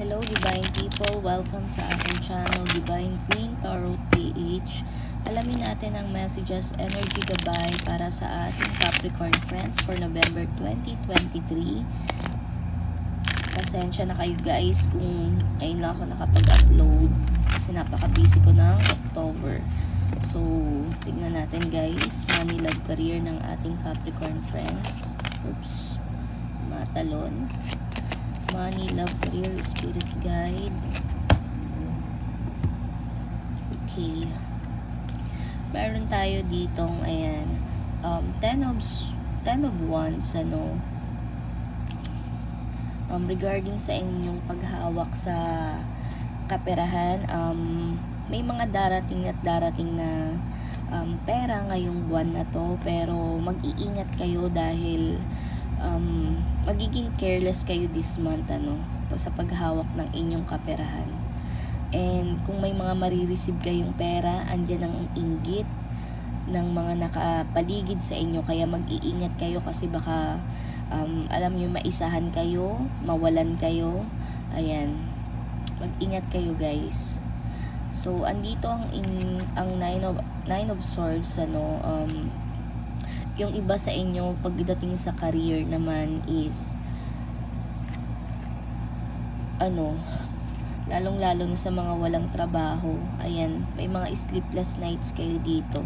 Hello Divine People, welcome sa aking channel Divine Queen Tarot PH. Alamin natin ang messages, energy gabay para sa ating Capricorn friends for November 2023. Pasensya na kayo guys kung ayun lang ako nakapag-upload kasi napaka-busy ko ng October. So, tignan natin guys, money love career ng ating Capricorn friends. Oops, matalon money, love, career, spirit guide. Okay. Meron tayo ditong, ayan, um, 10 of, 10 of wands, ano, um, regarding sa inyong paghawak sa kaperahan, um, may mga darating at darating na um, pera ngayong buwan na to, pero mag-iingat kayo dahil um, magiging careless kayo this month ano, sa paghawak ng inyong kaperahan. And kung may mga marireceive kayong pera, andyan ang inggit ng mga nakapaligid sa inyo. Kaya mag-iingat kayo kasi baka um, alam nyo maisahan kayo, mawalan kayo. Ayan. Mag-ingat kayo guys. So, andito ang in, ang nine of nine of swords ano um yung iba sa inyo pagdating sa career naman is ano lalong-lalo na sa mga walang trabaho. Ayan may mga sleepless nights kayo dito.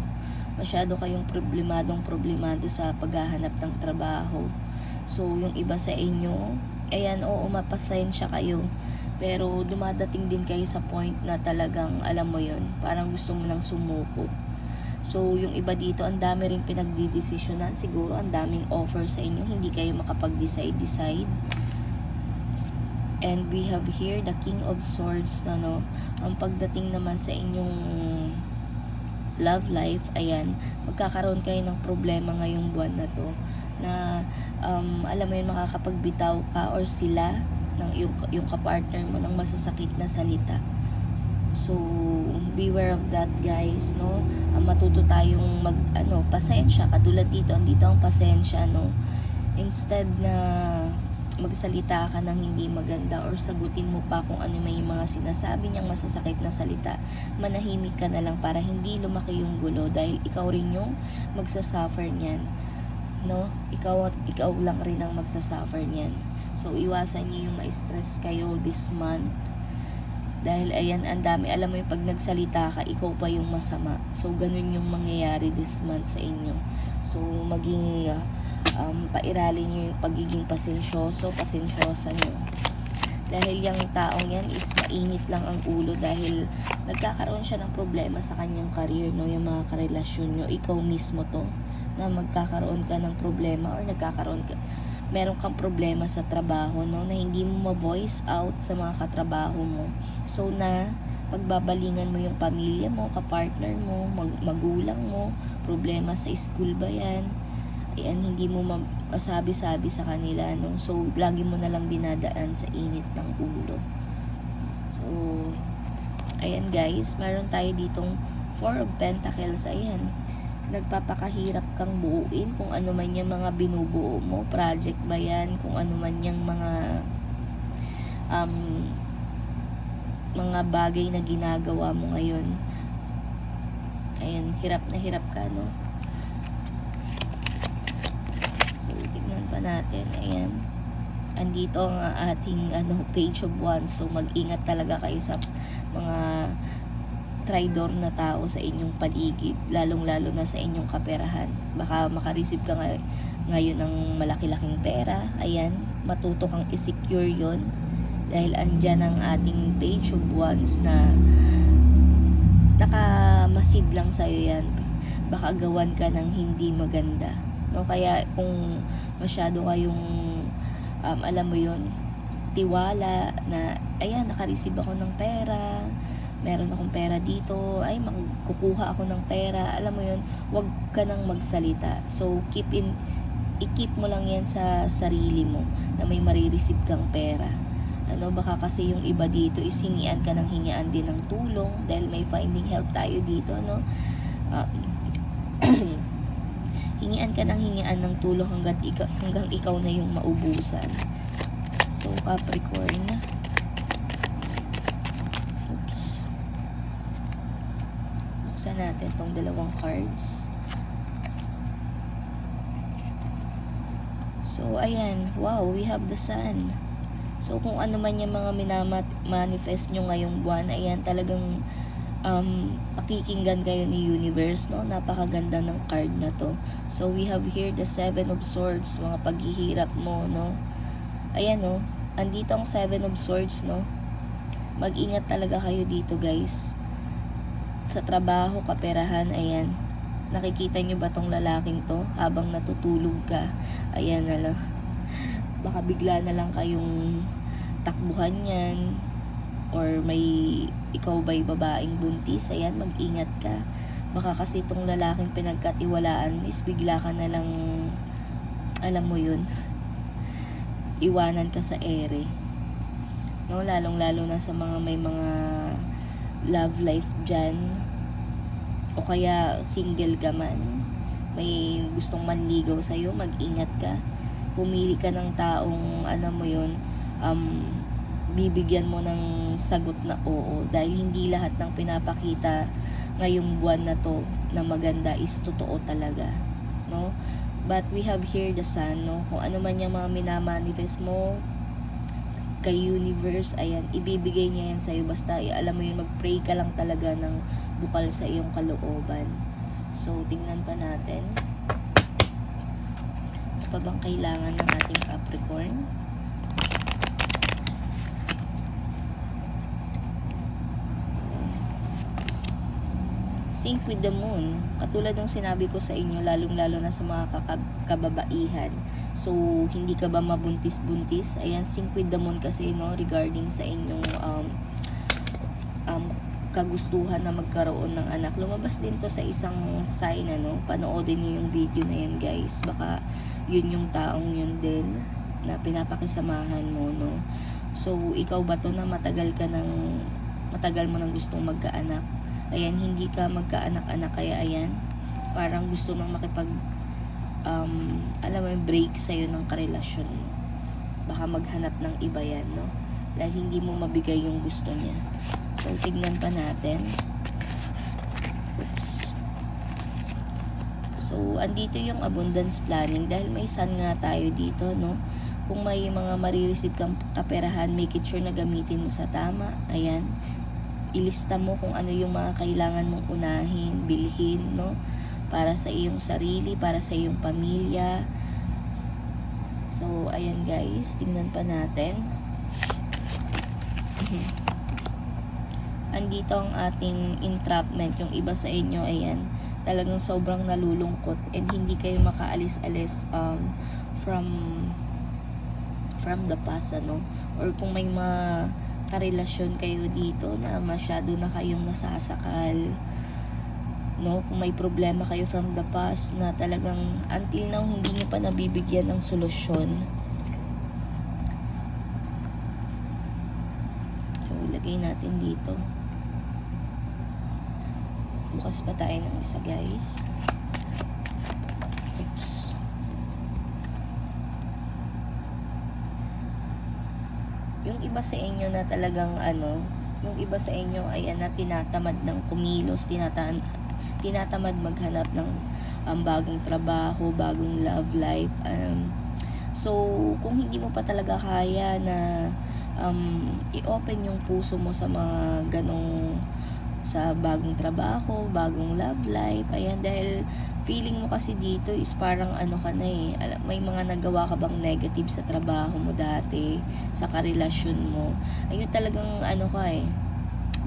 Masyado kayong problemadong problemado sa paghahanap ng trabaho. So yung iba sa inyo ayan oo mapasensya kayo. Pero dumadating din kayo sa point na talagang alam mo yon parang gusto mo nang sumuko So, yung iba dito, ang dami rin pinagdidesisyonan. Siguro, ang daming offer sa inyo. Hindi kayo makapag-decide-decide. And we have here the King of Swords. No, no? Ang pagdating naman sa inyong love life, ayan, magkakaroon kayo ng problema ngayong buwan na to na um, alam mo yun, makakapagbitaw ka or sila ng yung, yung kapartner mo ng masasakit na salita So, beware of that guys, no? Uh, matuto tayong mag, ano, pasensya. Katulad dito, andito ang pasensya, no? Instead na magsalita ka ng hindi maganda or sagutin mo pa kung ano may mga sinasabi niyang masasakit na salita, manahimik ka na lang para hindi lumaki yung gulo dahil ikaw rin yung magsasuffer niyan. No? Ikaw at ikaw lang rin ang magsasuffer niyan. So, iwasan niyo yung ma-stress kayo this month dahil ayan, ang dami. Alam mo yung pag nagsalita ka, ikaw pa yung masama. So, ganun yung mangyayari this month sa inyo. So, maging um, pairalin nyo yung pagiging pasensyoso, pasensyosa nyo. Dahil yung taong yan is mainit lang ang ulo dahil nagkakaroon siya ng problema sa kanyang career, no? Yung mga karelasyon nyo, ikaw mismo to, na magkakaroon ka ng problema or nagkakaroon ka, meron kang problema sa trabaho, no, na hindi mo ma-voice out sa mga katrabaho mo. So na pagbabalingan mo yung pamilya mo, kapartner mo, mag- magulang mo, problema sa school ba yan? Ayan, hindi mo masabi-sabi sa kanila, no? So, lagi mo na lang dinadaan sa init ng ulo. So, ayan guys, meron tayo ditong Four of Pentacles, ayan nagpapakahirap kang buuin kung ano man yung mga binubuo mo. Project ba yan? Kung ano man yung mga um, mga bagay na ginagawa mo ngayon. Ayan hirap na hirap ka no? So tignan pa natin. Ayan. Andito ang ating ano page of wands. So mag-ingat talaga kayo sa mga traidor na tao sa inyong paligid, lalong-lalo na sa inyong kaperahan. Baka makareceive ka ngay ngayon ng malaki-laking pera. Ayan, matuto kang i-secure yon dahil andyan ang ating page of wands na nakamasid lang sa'yo yan. Baka gawan ka ng hindi maganda. No? Kaya kung masyado kayong um, alam mo yon tiwala na ayan, nakareceive ako ng pera, meron akong pera dito, ay magkukuha ako ng pera, alam mo yun, wag ka nang magsalita. So, keep in, i-keep mo lang yan sa sarili mo na may marireceive kang pera. Ano, baka kasi yung iba dito is hingian ka ng hingian din ng tulong dahil may finding help tayo dito, no? Uh, hingian ka ng hingian ng tulong hanggang ikaw, hanggang ikaw na yung maubusan. So, Capricorn, Buksan natin tong dalawang cards. So, ayan. Wow, we have the sun. So, kung ano man yung mga minamanifest nyo ngayong buwan, ayan, talagang um, pakikinggan kayo ni Universe, no? Napakaganda ng card na to. So, we have here the Seven of Swords, mga paghihirap mo, no? Ayan, no? Andito ang Seven of Swords, no? Mag-ingat talaga kayo dito, guys. Sa trabaho, kaperahan, ayan. Nakikita nyo ba tong lalaking to habang natutulog ka? Ayan na lang. Baka bigla na lang kayong takbuhan yan or may ikaw ba'y babaeng buntis, ayan, mag-ingat ka. Baka kasi itong lalaking pinagkatiwalaan is bigla ka na lang, alam mo yun, iwanan ka sa ere. No, lalong-lalo na sa mga may mga love life dyan, o kaya single ka man, may gustong manligaw sa'yo, mag-ingat ka. Pumili ka ng taong, ano mo yun, um, bibigyan mo ng sagot na oo. Dahil hindi lahat ng pinapakita ngayong buwan na to na maganda is totoo talaga. No? But we have here the sun, no? Kung ano man yung mga minamanifest mo, kay universe, ayan, ibibigay niya yan sa'yo. Basta, alam mo yun, mag-pray ka lang talaga ng bukal sa iyong kalooban. So, tingnan pa natin. Ano pa bang kailangan ng ating Capricorn? Sync with the moon. Katulad ng sinabi ko sa inyo, lalong-lalo na sa mga kababaihan. So, hindi ka ba mabuntis-buntis? Ayan, sync with the moon kasi, no, regarding sa inyong um, um, kagustuhan na magkaroon ng anak. Lumabas din to sa isang sign, ano, panoodin niyo yung video na yan, guys. Baka yun yung taong yun din na pinapakisamahan mo, no. So, ikaw ba to na matagal ka ng matagal mo nang gustong magkaanak? Ayan, hindi ka magkaanak-anak kaya ayan, parang gusto nang makipag um, alam mo yung break sa'yo ng karelasyon mo. Baka maghanap ng iba yan, no? Dahil hindi mo mabigay yung gusto niya. So, tignan pa natin. Oops. So, andito yung abundance planning dahil may sun nga tayo dito, no? Kung may mga marireceive kang kaperahan, make it sure na gamitin mo sa tama. Ayan. Ilista mo kung ano yung mga kailangan mong unahin, bilhin, no? Para sa iyong sarili, para sa iyong pamilya. So, ayan guys, tingnan pa natin. andito ang ating entrapment. Yung iba sa inyo, ayan, talagang sobrang nalulungkot and hindi kayo makaalis-alis um, from from the past, ano. Or kung may mga karelasyon kayo dito na masyado na kayong nasasakal, no? Kung may problema kayo from the past na talagang until now hindi niyo pa nabibigyan ng solusyon. So, ilagay natin dito. Bukas pa tayo ng isa, guys. Oops. Iba sa inyo na talagang ano, yung iba sa inyo ay na tinatamad ng kumilos, tinatan tinatamad maghanap ng um, bagong trabaho, bagong love life. Um, so, kung hindi mo pa talaga kaya na um, i-open yung puso mo sa mga ganong sa bagong trabaho, bagong love life. Ayan, dahil feeling mo kasi dito is parang ano ka na eh. May mga nagawa ka bang negative sa trabaho mo dati, sa karelasyon mo. Ayun talagang ano ka eh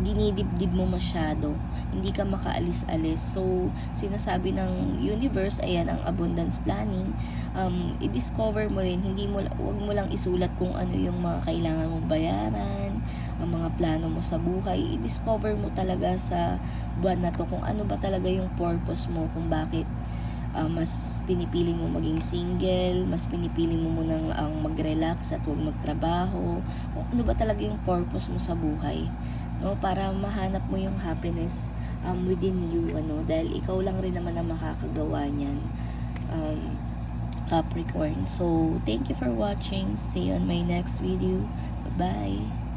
dinidibdib mo masyado. Hindi ka makaalis-alis. So, sinasabi ng universe, ayan ang abundance planning, um, i-discover mo rin, hindi mo, wag mo lang isulat kung ano yung mga kailangan mong bayaran, ang mga plano mo sa buhay, i-discover mo talaga sa buwan na to kung ano ba talaga yung purpose mo, kung bakit uh, mas pinipili mo maging single, mas pinipili mo munang ang mag-relax at huwag magtrabaho, ano ba talaga yung purpose mo sa buhay no para mahanap mo yung happiness um, within you ano. Dahil ikaw lang rin naman ang makakagawa niyan um, Capricorn. So thank you for watching. See you on my next video. Bye